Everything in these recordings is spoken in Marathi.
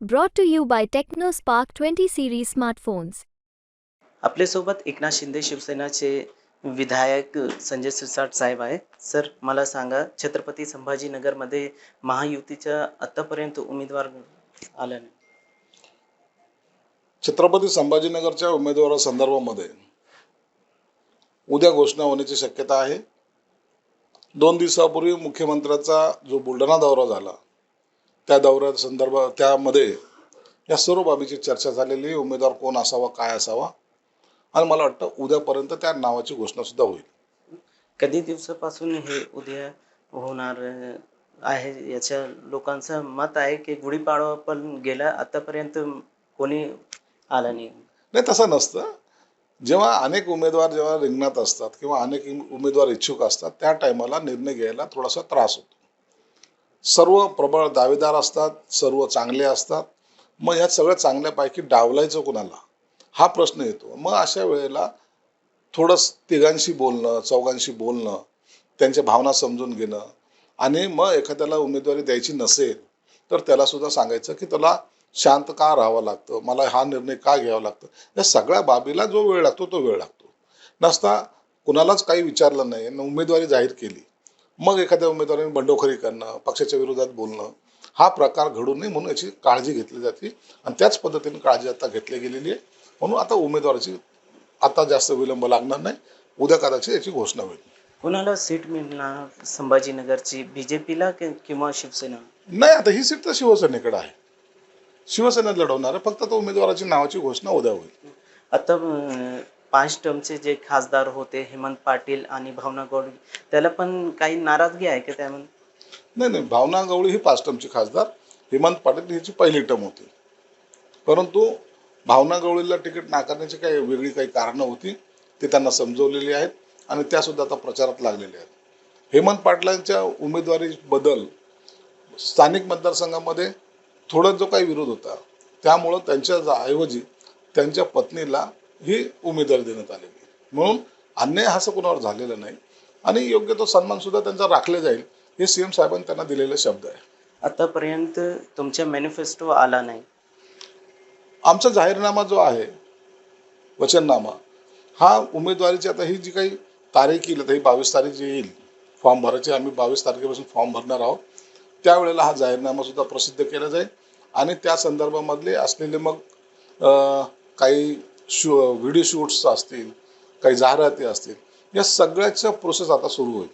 Brought to you by TechnoSpark 20 series smartphones. आपल्यासोबत एकनाथ शिंदे शिवसेनाचे विधायक संजय सिरसाट साहेब आहे सर मला सांगा छत्रपती संभाजीनगरमध्ये महायुतीच्या आत्तापर्यंत उमेदवार आला नाही. छत्रपती संभाजीनगरच्या उमेदवारासंदर्भामध्ये उद्या घोषणा होण्याची शक्यता आहे. दोन दिवसापूर्वी मुख्यमंत्र्याचा जो बुलढाणा दौरा झाला त्या दौऱ्या संदर्भ त्यामध्ये या सर्व बाबीची चर्चा झालेली. उमेदवार कोण असावा काय असावा? आणि मला वाटतं उद्यापर्यंत त्या नावाची घोषणा सुद्धा होईल. कधी दिवसापासून हे उद्या होणार आहे? याच्या लोकांचं मत आहे की गुढीपाडवा पण गेला आतापर्यंत कोणी आला नाही? नाही तसं नसतं. जेव्हा अनेक उमेदवार जेव्हा रिंगणात असतात किंवा अनेक उमेदवार इच्छुक असतात त्या टायमाला निर्णय घ्यायला थोडासा त्रास होतो. सर्व प्रबळ दावेदार असतात सर्व चांगले असतात. मग ह्या सगळ्या चांगल्यापैकी डावलायचं कुणाला? हा प्रश्न येतो. मग अशा वेळेला थोडंस तिघांशी बोलणं चौघांशी बोलणं त्यांच्या भावना समजून घेणं आणि मग एखाद्याला उमेदवारी द्यायची नसेल तर त्याला सुद्धा सांगायचं की त्याला शांत का राहावं लागतं? मला हा निर्णय का घ्यावा लागतं? या सगळ्या बाबीला जो वेळ लागतो तो वेळ लागतो. नसता कुणालाच काही विचारलं नाही उमेदवारी जाहीर केली. मग एखाद्या उमेदवाराने बंडखोरी करणं पक्षाच्या विरोधात बोलणं हा प्रकार घडू नये म्हणून याची काळजी घेतली जाते. आणि त्याच पद्धतीने काळजी आता घेतली गेलेली आहे. म्हणून आता उमेदवाराची आता जास्त विलंब लागणार नाही. उद्या कदाचित याची घोषणा होईल. कुणाला सीट मिळणार? संभाजीनगरची बीजेपीला किंवा शिवसेना? नाही आता ही सीट तर शिवसेनेकडे आहे. शिवसेना लढवणार फक्त तो उमेदवाराची नावाची घोषणा उद्या होईल. आता पाच टर्मचे जे खासदार होते हेमंत पाटील आणि भावना गवळी त्याला पण काही नाराजगी आहे का त्यामध्ये? नाही नाही भावना गवळी ही पाच टर्मची खासदार हेमंत पाटील ह्याची पहिली टर्म होती. परंतु भावना गवळीला तिकीट नाकारण्याची काही वेगळी काही कारणं होती ते त्यांना समजवलेली आहेत आणि त्यासुद्धा आता प्रचारात लागलेल्या आहेत. हेमंत पाटलांच्या उमेदवारी बदल स्थानिक मतदारसंघामध्ये थोडा जो काही विरोध होता त्यामुळं त्यांच्या ऐवजी त्यांच्या पत्नीला ही उमेदवारी देण्यात आलेली म्हणून अन्याय हा असं कोणावर झालेला नाही. आणि योग्य तो सन्मान सुद्धा त्यांचा राखला जाईल हे सीएम साहेबांनी त्यांना दिलेले शब्द आहे. आतापर्यंत तुमच्या मॅनिफेस्टो आला नाही. आमचा जाहीरनामा जो आहे वचननामा हा उमेदवारीची आता ही जी काही तारीख येईल आता ही बावीस तारीख जी येईल फॉर्म भरायची आम्ही बावीस तारखेपासून फॉर्म भरणार आहोत त्यावेळेला हा जाहीरनामा सुद्धा प्रसिद्ध केला जाईल. आणि त्या संदर्भामधले असलेले मग काही शू व्हिडिओ शूट्स असतील काही जाहिराती असतील या सगळ्याच्या प्रोसेस आता सुरू होईल.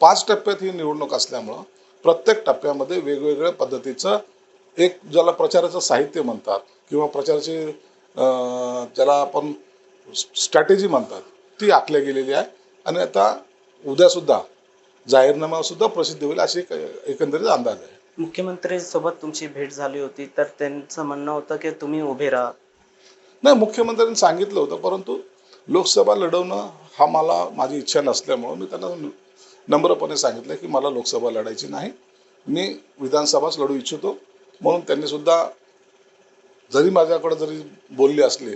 पाच टप्प्यात ही निवडणूक असल्यामुळं प्रत्येक टप्प्यामध्ये वेगवेगळ्या पद्धतीचं एक ज्याला प्रचाराचं साहित्य म्हणतात किंवा प्रचाराची ज्याला आपण स्ट्रॅटेजी म्हणतात ती आखल्या गेलेली आहे. आणि आता उद्यासुद्धा जाहीरनामासुद्धा प्रसिद्ध होईल अशी एकंदरीत अंदाज आहे. मुख्यमंत्री सोबत तुमची भेट झाली होती तर त्यांचं म्हणणं होतं की तुम्ही उभे राहा. नाही मुख्यमंत्र्यांनी सांगितलं होतं परंतु लोकसभा लढवणं हा मला माझी इच्छा नसल्यामुळं मी त्यांना नम्रपणे सांगितलं की मला लोकसभा लढायची नाही. मी विधानसभाच लढू इच्छितो. म्हणून त्यांनी सुद्धा जरी माझ्याकडे जरी बोलले असले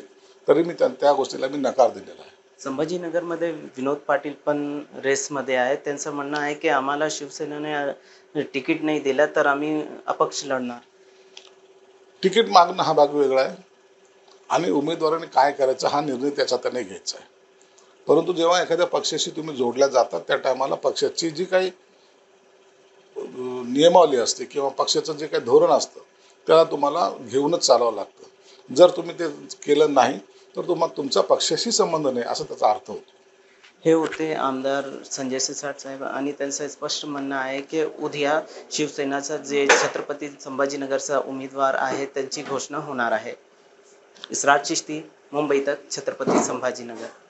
तरी मी त्या गोष्टीला मी नकार दिलेला आहे. संभाजीनगरमध्ये विनोद पाटील पण रेसमध्ये आहे त्यांचं म्हणणं आहे की आम्हाला शिवसेनेने तिकीट नाही दिलं तर आम्ही अपक्ष लढणार. तिकीट मागणं हा भाग वेगळा आहे. आणि उमेदवाराने काय करायचं हा निर्णय त्याच्या त्याने घ्यायचा आहे. परंतु जेव्हा एखाद्या पक्षाशी तुम्ही जोडल्या जातात त्या टायमाला पक्षाची जी काही नियमावली असते किंवा पक्षाचं जे काही धोरण असतं त्याला तुम्हाला घेऊनच चालावं लागतं. जर तुम्ही ते केलं नाही तर तुम्हाला तुमचा पक्षाशी संबंध नाही असा त्याचा अर्थ होतो. हे होते आमदार संजय सिरसाट साहेब आणि त्यांचं स्पष्ट म्हणणं आहे की उद्या शिवसेनाचा जे छत्रपती संभाजीनगरचा उमेदवार आहे त्यांची घोषणा होणार आहे. इसराज चिश्ती मुंबई तक छत्रपती संभाजीनगर.